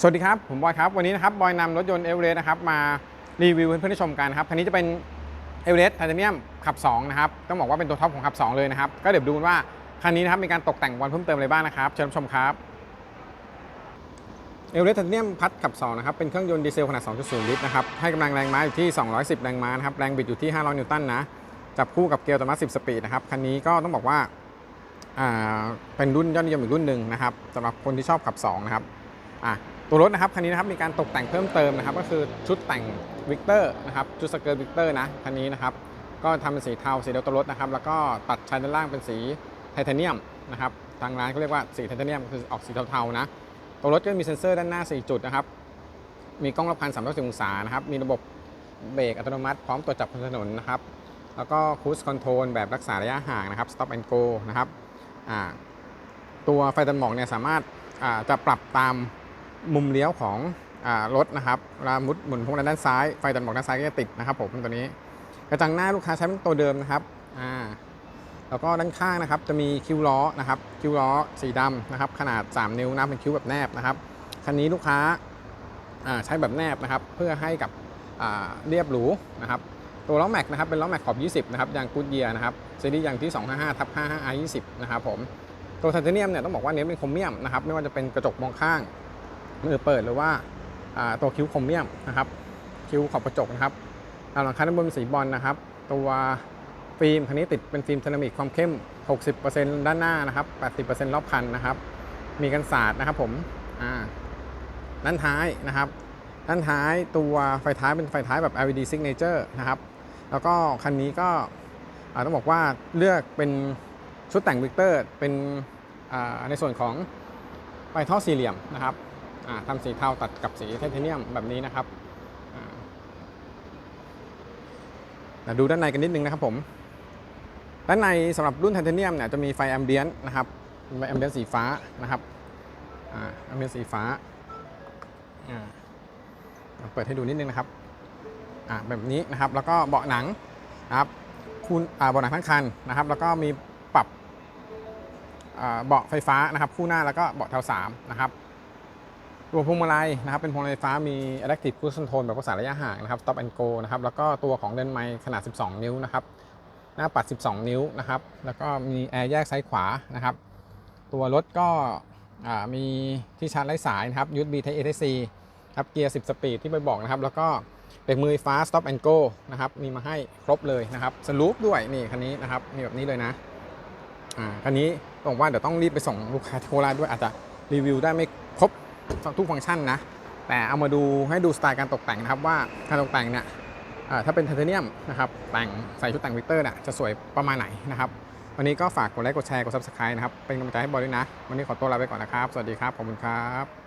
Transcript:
สวัสดีครับ ผมบอยครับ วันนี้นะครับบอยนำรถยนต์เอเวอเรสต์นะครับมารีวิวให้เพื่อนๆชมกันนะครับคันนี้จะเป็นเอเวอเรสต์ไทเทเนียมขับ2นะครับต้องบอกว่าเป็นตัวท็อปของขับ 2 เลยนะครับ ก็เดี๋ยวดูว่าคันนี้นะครับมีการตกแต่งวันเพิ่มเติมอะไรบ้างนะครับ เชิญชมครับเอเวอเรสต์ไทเทเนียมพัดขับ2นะครับเป็นเครื่องยนต์ดีเซลขนาด 2.0 ลิตรนะครับให้กำลังแรงม้าอยู่ที่ 210 แรงม้านะครับแรงบิดอยู่ที่ 500 นิวตันนะจับคู่กับเกียร์อัตโนมัติ10 สปีดนะครับคันนี้ก็ต้องบอกว่าอ่าเป็นรุ่นยอดนิยมอีกรุ่นหนึ่งนะครับสำหรับคนที่ชอบขับ2นะครับอะ ตัวรถนะครับคันนี้นะครับมีการตกแต่งเพิ่มเติมนะครับ ก็คือชุดแต่งวิกเตอร์นะครับชุดสเกิร์ตวิกเตอร์นะคันนี้นะครับก็ทำเป็นสีเทาสีเดียวตัวรถนะครับ แล้วก็ตัดชายด้านล่างเป็นสีไทเทเนียมนะครับทางร้านเขาเรียกว่าสีไทเทเนียมคือออกสีเทาๆนะตัวรถก็มีเซ็นเซอร์ด้านหน้า 4 จุดนะครับมีกล้องรอบคัน360องศานะครับมีระบบเบรกอัตโนมัติพร้อมตรวจจับบนถนนนะครับแล้วก็คูสคอนโทรลแบบรักษาระยะห่างนะครับ stop and go นะครับตัวไฟตัดหมอกเนี่ยสามารถจะปรับตาม มุมเลี้ยวของอรถนะครับเวลามุดหมุนพวงมาลัยด้านซ้าย ไฟตัดหมอกด้านซ้ายก็จะติดนะครับผมตัวนี้กระจังหน้าลูกค้าใช้เป็นตัวเดิมนะครับอ่าแล้วก็ด้านข้างนะครับจะมีคิ้วล้อนะครับคิ้วล้อสีดำนะครับขนาด 3 นิ้วนะเป็นคิ้วแบบแนบนะครับคันนี้ลูกค้าใช้แบบแนบนะครับเพื่อให้กับเรียบหรูนะครับตัวล้อแม็กนะครับเป็นล้อแม็กขอบ 20 นะครับยางกูดเยียนะครับซีรีส์ยางที่ 255ทับ55 R 20 นะครับผมตัวไทเทเนียมเนี่ยต้องบอกว่าเน้นเป็นโครเมียมนะครับไม่ว่าจะเป็นกระจกมองข้าง มือเปิดหรือว่าตัวคิ้วโครเมียมนะครับ คิ้วขอบกระจกนะครับหลังคาด้านบนเป็นสีบอลนะครับ ตัวฟิล์มคันนี้ติดเป็นฟิล์มเซรามิกความเข้ม 60%ด้านหน้านะครับ 80%รอบคันนะครับ มีกันศาสตร์นะครับผมด้านท้ายนะครับ ด้านท้ายตัวไฟท้ายเป็นไฟท้ายแบบ LED signature นะครับ แล้วก็คันนี้ก็ต้องบอกว่าเลือกเป็นชุดแต่งวิกเตอร์เป็นในส่วนของไฟท่อสี่เหลี่ยมนะครับ ทำสีเทาตัดกับสีไทเทเนียมแบบนี้นะครับดูด้านในกันนิดนึงนะครับผมด้านในสำหรับรุ่นไทเทเนียมเนี่ยจะมีไฟแอมเบียนนะครับไฟแอมเบียนสีฟ้านะครับแอมเบียนสีฟ้าเปิดให้ดูนิดนึงนะครับแบบนี้นะครับแล้วก็เบาะหนังนะครับคุณเบาะหนังทั้งคันนะครับ แล้วก็มีปรับเบาะไฟฟ้านะครับ คู่หน้าแล้วก็เบาะแถวสามนะครับ ตัวพวงมาลัยนะครับเป็นพวงมาลัยฟ้ามี Adaptive Cruise Control แบบภาษาระยะห่างนะครับ Stop and Go นะครับแล้วก็ตัวของเลนไมค์ขนาด 12 นิ้วนะครับหน้าปัด 12 นิ้วนะครับแล้วก็มีแอร์แยกซ้ายขวานะครับตัวรถก็มีที่ชาร์จไร้สายนะครับ USB Type A Type C ครับเกียร์ 10 สปีดที่ไปบอกนะครับ แล้วก็เบรกมือฟฟ้า Stop and Go นะครับมีมาให้ครบเลยนะครับสลูปด้วยนี่คันนี้นะครับมีแบบนี้เลยนะอ่าคันนี้บอกว่าเดี๋ยวต้องรีบไปส่งลูกค้าที่โคราชด้วยอาจจะรีวิวได้ไม่ครบ ทุกฟังก์ชันนะ แต่เอามาดูให้ดูสไตล์การตกแต่งนะครับว่าการตกแต่งเนี่ยถ้าเป็นไทเทเนียมนะครับแต่งใส่ชุดแต่งวิกเตอร์เนี่ยจะสวยประมาณไหนนะครับ วันนี้ก็ฝากกดไลค์กดแชร์กดซับสไครต์นะครับ เป็นกำลังใจให้บอยด้วยนะ วันนี้ขอตัวลาไปก่อนนะครับ สวัสดีครับ ขอบคุณครับ